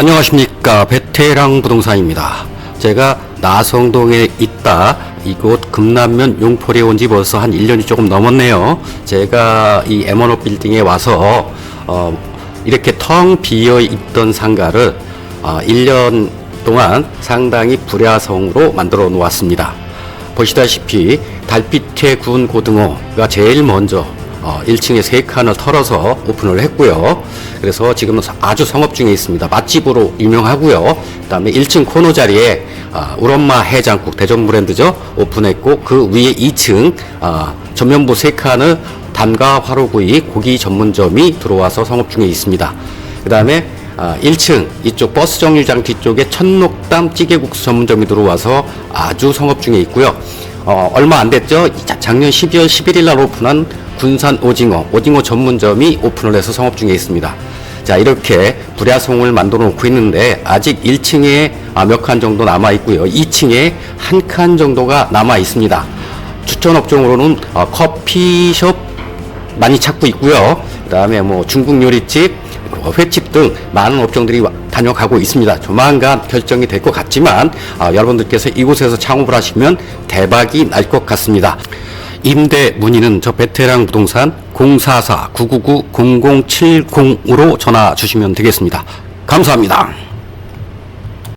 안녕하십니까 베테랑 부동산입니다. 제가 나성동에 있다 이곳 금남면 용포리에 온 지 벌써 한 1년이 조금 넘었네요. 제가 이 에머노 빌딩에 와서 어, 이렇게 텅 비어 있던 상가를 어, 1년 동안 상당히 불야성으로 만들어 놓았습니다. 보시다시피 달빛에 구운 고등어가 제일 먼저 어, 1층에 세 칸을 털어서 오픈을 했고요. 그래서 지금은 아주 성업 중에 있습니다. 맛집으로 유명하고요. 그다음에 1층 코너 자리에 아, 우엄마 해장국 대전 브랜드죠 오픈했고 그 위에 2층 아, 전면부 세 칸을 단가 화로구이 고기 전문점이 들어와서 성업 중에 있습니다. 그다음에 아, 1층 이쪽 버스 정류장 뒤쪽에 천록담 찌개국수 전문점이 들어와서 아주 성업 중에 있고요. 어, 얼마 안 됐죠? 자- 작년 12월 11일 날 오픈한 군산 오징어, 오징어 전문점이 오픈을 해서 성업 중에 있습니다. 자, 이렇게 불야송을 만들어 놓고 있는데 아직 1층에 아, 몇칸 정도 남아 있고요. 2층에 한 칸 정도가 남아 있습니다. 추천 업종으로는 어, 커피숍 많이 찾고 있고요. 그다음에 뭐 중국 요리집, 뭐 횟집 등 많은 업종들이 와- 다녀가고 있습니다. 조만간 결정이 될 것 같지만 아, 여러분들께서 이곳에서 창업을 하시면 대박이 날 것 같습니다. 임대 문의는 저 베테랑 부동산 044-999-0070으로 전화 주시면 되겠습니다. 감사합니다.